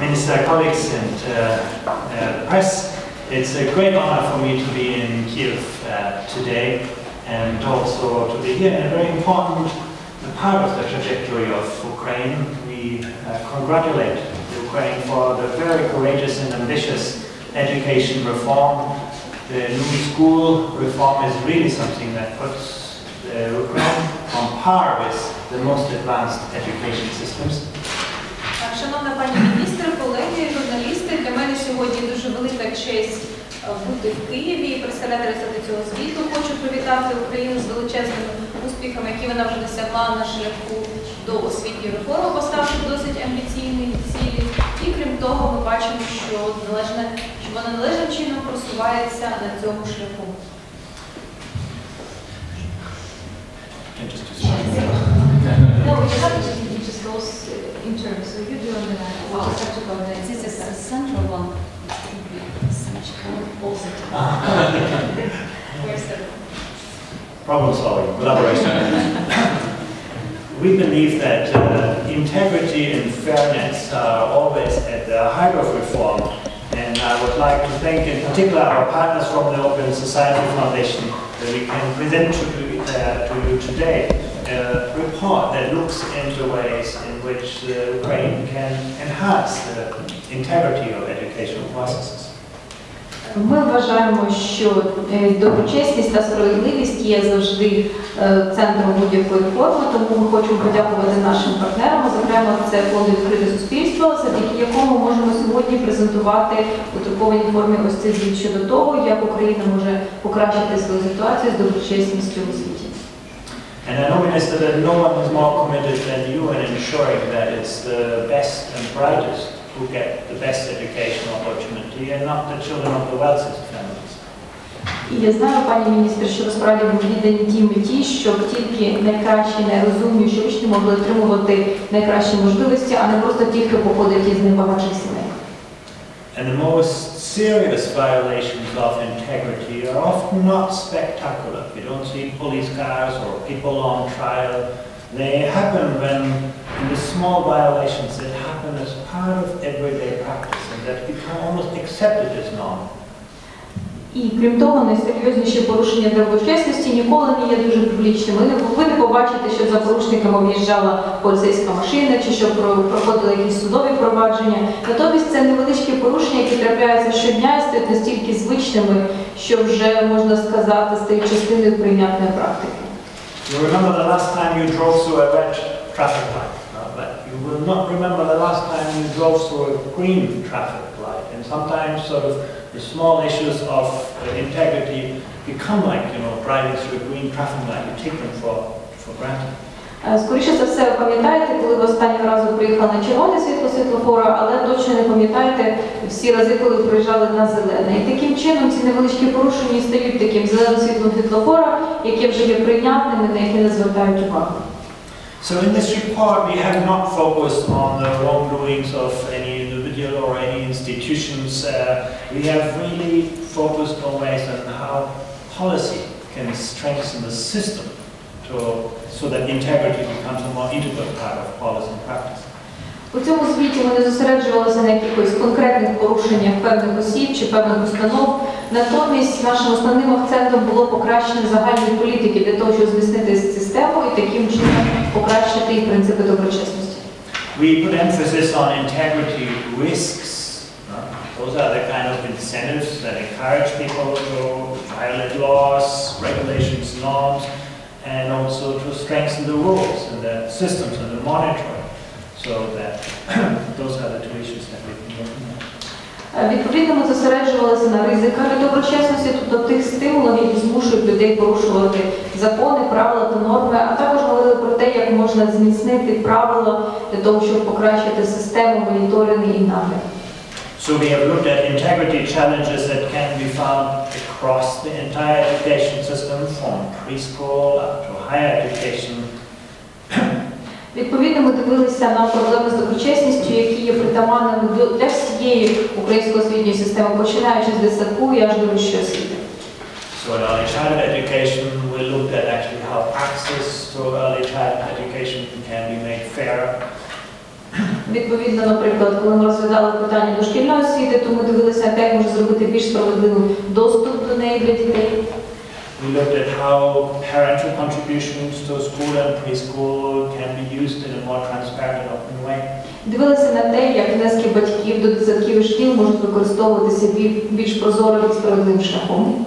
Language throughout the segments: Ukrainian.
Minister, colleagues, and uh, uh, press, it's a great honor for me to be in Kiev uh, today and also to be here in a very important part of the trajectory of Ukraine. We uh, congratulate Ukraine for the very courageous and ambitious education reform. The new school reform is really something that puts uh, Ukraine par the most advanced education systems. Шановна пані міністр, колеги, журналісти, для мене сьогодні дуже велика честь е, бути в Києві і представляти результати цього звіту. Хочу привітати Україну з величезними успіхами, які вона вже досягла на шляху до освітньої реформи, поставивши досить амбіційні цілі. І крім того, ми бачимо, що належне, що вона належним чином просувається на цьому шляху. In terms, you to. This is a central one. Problem solving, collaboration. we believe that uh, integrity and fairness are always at the heart of reform. And I would like to thank in particular our partners from the Open Society Foundation that we can present to, uh, to you today a report that looks into ways in which uh, Ukraine can enhance the integrity of educational processes. Ми вважаємо, що е, доброчесність та справедливість є завжди е, центром будь-якої реформи, тому ми хочемо подякувати нашим партнерам. Зокрема, це фонд відкрите суспільство, завдяки якому можемо сьогодні презентувати у друкованій формі ось цей звіт щодо того, як Україна може покращити свою ситуацію з доброчесністю у світі. And I know, Minister, that no one is more committed than you in ensuring that it's the best and brightest who get the best educational opportunity and not the children of the wealthiest families. І я знаю, пані міністр, що ви справді віддані тій меті, щоб тільки найкращі, найрозумніші учні могли отримувати найкращі можливості, а не просто ті, хто походить із найбагатших сімей. And the most serious violations of integrity are often not spectacular. You don't see police cars or people on trial. They happen when, in the small violations that happen as part of everyday practice and that become almost accepted as normal. І крім того, найсерйозніші порушення доброчесності ніколи не є дуже публічними. Ви не, побачите, що за порушниками в'їжджала поліцейська машина чи що проходили якісь судові провадження. Натомість це невеличкі порушення, які трапляються щодня і стають настільки звичними, що вже можна сказати стають частиною прийнятної практики. You remember the last time you drove through a red traffic light, but you will not remember the last time you drove through a green traffic light. And sometimes sort of the small issues of uh, integrity become like, you know, driving through a green traffic light. You take them for, for granted. Е, Скоріше за все, ви пам'ятаєте, коли ви останнього разу приїхали на червоне світло світлофора, але точно не пам'ятаєте всі рази, коли приїжджали на зелене. І таким чином ці невеличкі порушення стають таким зеленим світлом світлофора, яке вже є прийнятними, на які не звертають увагу. So in this report, we have not focused on the wrongdoings of any individual or any institutions. Uh, we have really focused on ways on how policy can strengthen the system to, so that integrity becomes a more integral part of policy and practice. У цьому звіті ми не зосереджувалися на якихось конкретних порушеннях певних осіб чи певних установ. Натомість нашим основним акцентом було покращення загальної політики для того, щоб зміцнити систему і таким чином покращити і принципи доброчесності. We put emphasis on integrity risks. no? Those are the kind of incentives that encourage people to violate laws, regulations, norms, and also to strengthen the rules and the systems and the monitoring. So that those are the two issues that we've been working on. Е, Відповідно, ми зосереджувалися на ризиках доброчесності, тобто тих стимулів, які змушують людей порушувати закони, правила та норми, а також говорили про те, як можна зміцнити правила для того, щоб покращити систему моніторингу і нагляду. So we have looked at integrity challenges that can be found across the entire education system, from preschool up to higher education, Відповідно, ми дивилися на проблеми з доброчесністю, які є притаманними для всієї української освітньої системи, починаючи з дитсадку і аж до вищої освіти. So in early childhood education, we looked at actually how access to early childhood education can be made fairer. Відповідно, наприклад, коли ми розглядали питання дошкільної освіти, то ми дивилися, як може зробити більш справедливим доступ до неї для дітей. We looked at how parental contributions to school and preschool can be used in a more transparent and open way. Дивилися на те, як внески батьків до дитсадків і шкіл можуть використовуватися бі- більш прозорим і справедливим шляхом.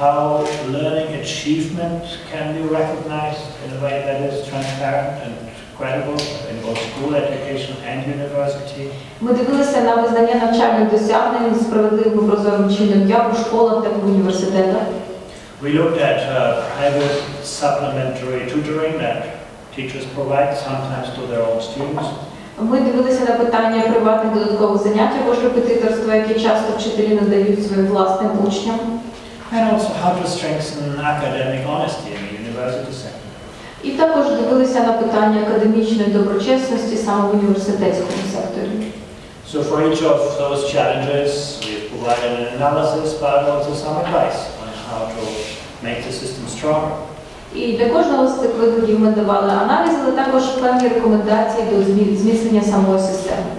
How learning achievement can be recognized in a way that is transparent and credible in both school education and university. Ми дивилися на визнання навчальних досягнень справедливим і прозорим чином як у школах, так і в університетах. We looked at uh, private supplementary tutoring that teachers provide sometimes to their own students. Ми дивилися на питання приватних додаткових занять або ж репетиторства, які часто вчителі надають своїм власним учням. And also how to strengthen academic honesty in the university sector. І також дивилися на питання академічної доброчесності саме в університетському секторі. So for each of those challenges, we've provided an analysis, but also some advice on how to make the system stronger. І для кожного з цих викликів ми давали аналіз, але також певні рекомендації до зміцнення самої системи.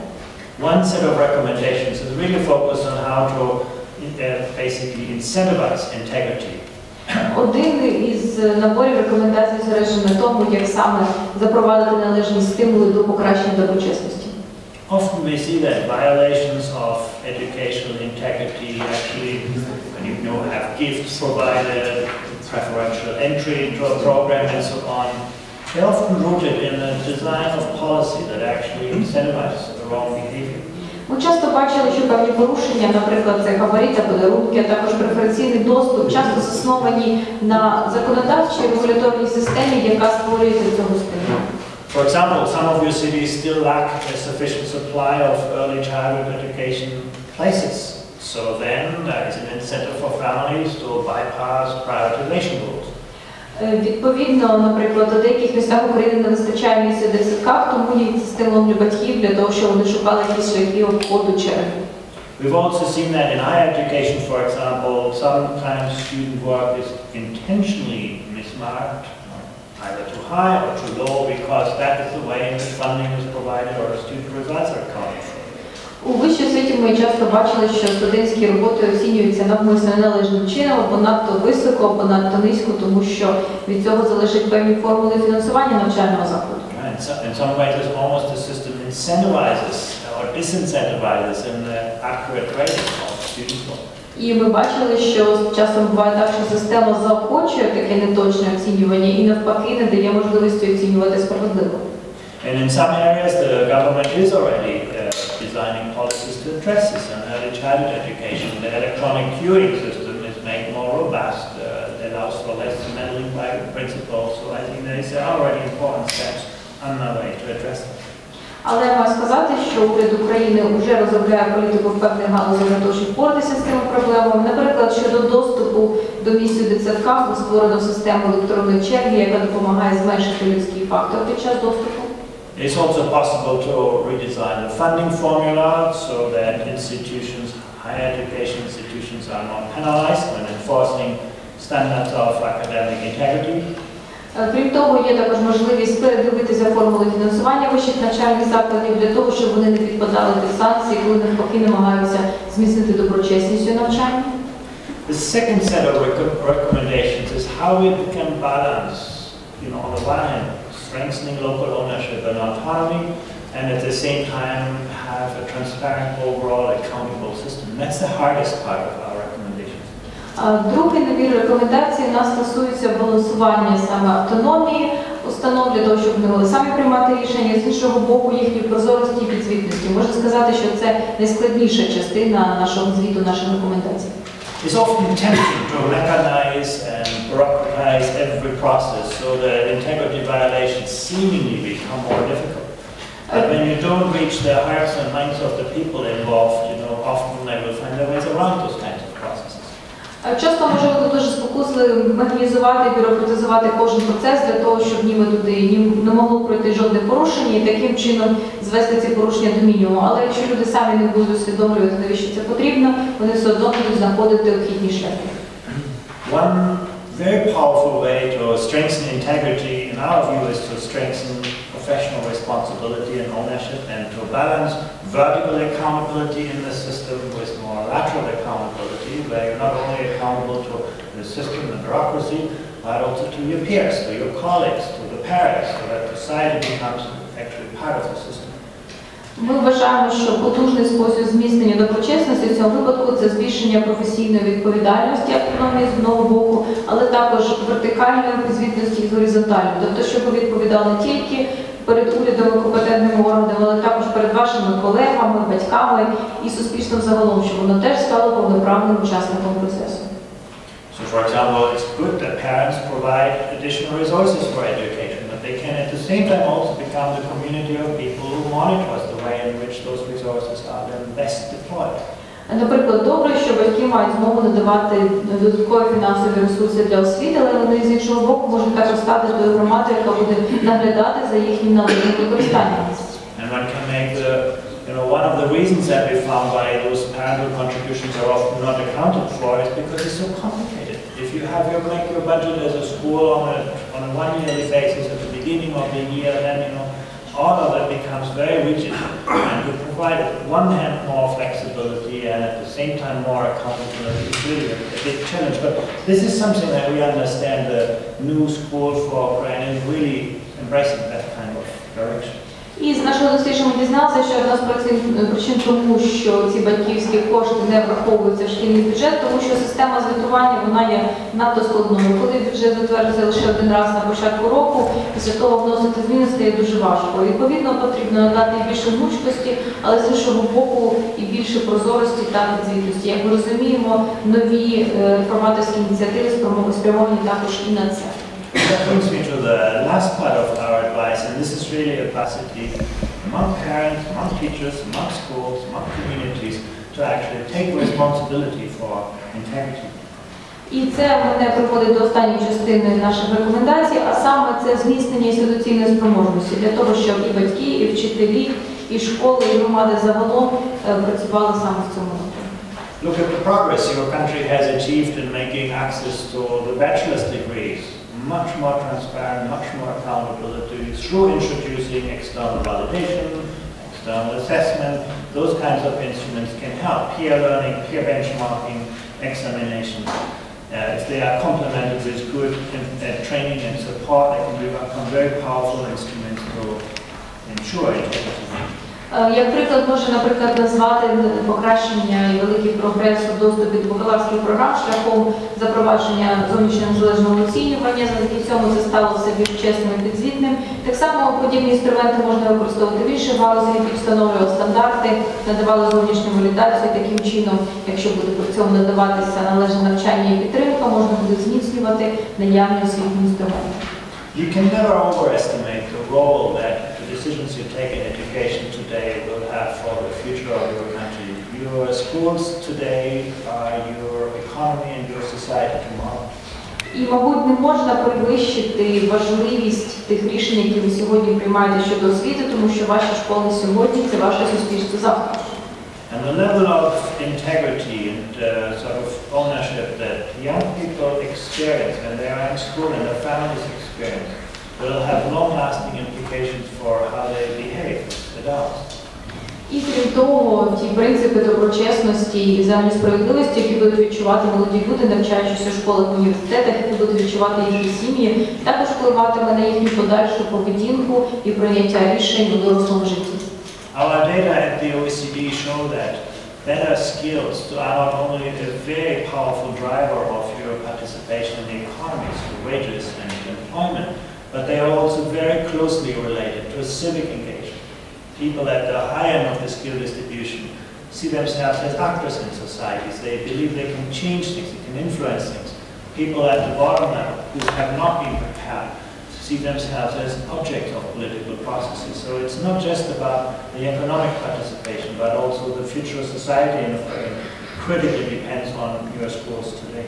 One set of recommendations is really focused on how to uh, basically incentivize integrity. Один із наборів рекомендацій зосереджений на тому, як саме запровадити належні стимули до покращення доброчесності. Often we see that violations of educational integrity actually, you know, have gifts provided, preferential entry into a program and so on, they're often rooted in the design of policy that actually incentivizes the wrong behavior. Ми часто бачили, що певні порушення, наприклад, це хабарі та подарунки, а також преференційний доступ, часто засновані на законодавчій регуляторній системі, яка створюється до цього стимулу. For example, some of your cities still lack a sufficient supply of early childhood education places. So then there is an incentive for families to bypass privatization rules. Е, Відповідно, наприклад, у деяких містах України не вистачає місця в дитсадках, тому є стимулом для батьків для того, щоб вони шукали якісь шляхи обходу черги. We've also seen that in higher education, for example, sometimes student work is intentionally mismarked, either too high or too low, because that is the way in which funding is provided or the student results are accounted for. У вищій освіті ми часто бачили, що студентські роботи оцінюються навмисно неналежним чином, або надто високо, або надто низько, тому що від цього залежать певні формули фінансування навчального закладу. In some ways, it's almost the system incentivizes or disincentivizes in the accurate grading of students' work. І ми бачили, що часом буває так, що система заохочує таке неточне оцінювання і навпаки не дає можливості оцінювати справедливо. And in some areas, the government is already uh, designing policies to address this in early childhood education. The electronic queuing system is made more robust, uh, allows for less meddling by principals. So I think there is already important steps on the way to address it. Але я маю сказати, що уряд України вже розробляє політику в певних галузях для того, щоб впоратися з цими проблемами. Наприклад, щодо доступу до місць у дитсадках створено систему електронної черги, яка допомагає зменшити людський фактор під час доступу. It's also possible to redesign the funding formula so that institutions, higher education institutions are not penalized when enforcing standards of academic integrity. Е, Крім того, є також можливість передивитися формули фінансування вищих навчальних закладів для того, щоб вони не підпадали під санкції, коли навпаки намагаються зміцнити доброчесність у навчанні. The second set of reco- recommendations is how we can balance, you know, on the one hand, strengthening local ownership and autonomy, and at the same time have a transparent overall accountable system. That's the hardest part of our recommendations. Другий набір рекомендацій нас стосується балансування саме автономії установ для того, щоб вони могли самі приймати рішення, з іншого боку, їхньої прозорості і підзвітності. Можна сказати, що це найскладніша частина нашого звіту, наших рекомендацій. It's often tempting to mechanize and bureaucratize every process so that integrity violations seemingly become more difficult. But uh, when you don't reach the hearts and minds of the people involved, you know, often they will find their ways around those kinds of processes. А Часто може бути дуже спокусливим механізувати, бюрократизувати кожен процес для того, щоб ніби туди ні- не могло пройти жодне порушення і таким чином звести ці порушення до мінімуму. Але якщо люди самі не будуть усвідомлювати, навіщо це потрібно, вони все одно будуть знаходити обхідні шляхи. One very powerful way to strengthen integrity, in our view, is to strengthen professional responsibility and ownership and to balance vertical accountability in the system with more lateral accountability, where you're not only accountable to the system, the bureaucracy, but also to your peers, to your colleagues, to the parents, so that society becomes actually part of the system. Ми вважаємо, що потужний спосіб зміцнення доброчесності в цьому випадку це збільшення професійної відповідальності автономії з одного боку, але також вертикальної підзвітності і горизонтальної. Тобто, щоб відповідали тільки перед урядом і компетентними органами, але також перед вашими колегами, батьками і суспільством загалом, щоб воно теж стало повноправним учасником процесу. So, for example, it's good that parents provide additional resources for education, but they can at the same time also become the community of people who monitor the way in which those resources are then best deployed. Наприклад, добре, що батьки мають змогу надавати додаткові фінансові ресурси для освіти, але вони з іншого боку можуть також стати тою громадою, яка буде наглядати за їхнім належним використанням. And one can make the, you know, one of the reasons that we found why those parental contributions are often not accounted for is because it's so complicated. If you have your, make your budget as a school on a, on a one-yearly basis at the beginning of the year, then, you know, all of that becomes very rigid. And you provide, on one hand, more flexibility and at the same time more accountability. It's really a, big challenge. But this is something that we understand the new school for Ukraine is really embracing that. І з нашого дослідження ми дізналися, що одна з причин, причин тому, що ці батьківські кошти не враховуються в шкільний бюджет, тому що система звітування вона є надто складною. Коли бюджет затверджується лише один раз на початку року, після того вносити зміни стає дуже важко. Відповідно, потрібно надати більше гнучкості, але з іншого боку і більше прозорості та підзвітності. Як ми розуміємо, нові е, реформаторські ініціативи спрямовані також і на це. That brings me to the last part of our advice, and this is really a capacity among parents, among teachers, among schools, among communities to actually take responsibility for integrity. І це мене приводить до останньої частини наших рекомендацій, а саме це зміцнення інституційної спроможності для того, щоб і батьки, і вчителі, і школи, і громади загалом е, працювали саме в цьому напрямку. Look at the progress your country has achieved in making access to the bachelor's degrees much more transparent, much more accountability through introducing external validation, external assessment. Those kinds of instruments can help peer learning, peer benchmarking, examination. Uh, if they are complemented with good uh, training and support, they can become very powerful instruments to ensure integrity. Е, Як приклад може, наприклад, назвати покращення і великий прогрес у доступі до бакалаврських програм шляхом запровадження зовнішнього незалежного оцінювання, завдяки цьому це стало все більш чесним і підзвітним. Так само подібні інструменти можна використовувати в інших галузях, які встановлювали стандарти, надавали зовнішню валідацію. Таким чином, якщо буде при цьому надаватися належне навчання і підтримка, можна буде зміцнювати наявні освітні інструменти. You can never overestimate the role that decisions you take in education today will have for the future of your country. Your schools today are your economy and your society tomorrow. І, мабуть, не можна перевищити важливість тих рішень, які ви сьогодні приймаєте щодо освіти, тому що ваші школи сьогодні це ваше суспільство завтра. And the level of integrity and uh, sort of ownership that young people experience when they are in school and their families experience will have long-lasting implications for how they behave as adults. І крім того, ті принципи доброчесності і взаємної справедливості, які будуть відчувати молоді люди, навчаючись у школах в університетах, які будуть відчувати їхні сім'ї, також впливатиме на їхню подальшу поведінку і прийняття рішень у дорослому житті. Our data at the OECD show that better skills are not only a very powerful driver of your participation in the economy through wages and employment, but they are also very closely related to civic engagement. People at the high end of the skill distribution see themselves as actors in societies. They believe they can change things, they can influence things. People at the bottom level who have not been prepared see themselves as objects of political processes. So it's not just about the economic participation, but also the future of society Ukraine critically depends on your schools today.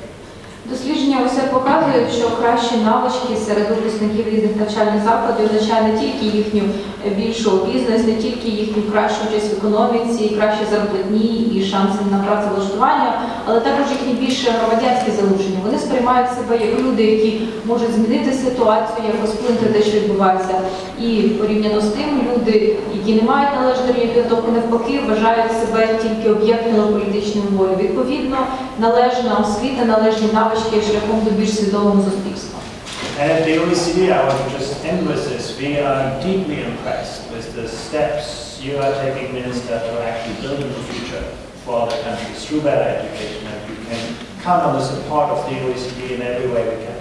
Дослідження усе показують, що кращі навички серед випускників різних навчальних закладів означає не тільки їхню більшу обізнаність, не тільки їхню кращу участь в економіці, кращі зарплатні і шанси на працевлаштування, але також їхнє більше громадянське залучення. Вони сприймають себе як люди, які можуть змінити ситуацію, якось вплинути те, що відбувається. І порівняно з тим, люди, які не мають належної рівня підготовки, навпаки, вважають себе тільки об'єктом політичної волі. Відповідно, належна освіта, належні навички шляхом до більш свідомого суспільства. And at the OECD, I to just end with this. We are deeply impressed with the steps you are taking, Minister, to actually build a future for the country through better education. And we can count on the support of the OECD in every way we can.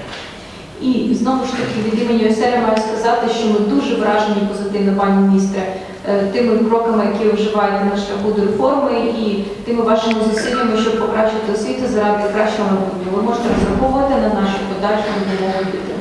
І знову ж таки від імені ОСР маю сказати, що ми дуже вражені позитивно, пані міністре, е, тими кроками, які ви вживаєте на шляху до реформи, і тими вашими зусиллями, щоб покращити освіту заради кращого майбутнього. Ви можете розраховувати на нашу подальшу допомогу підтримку.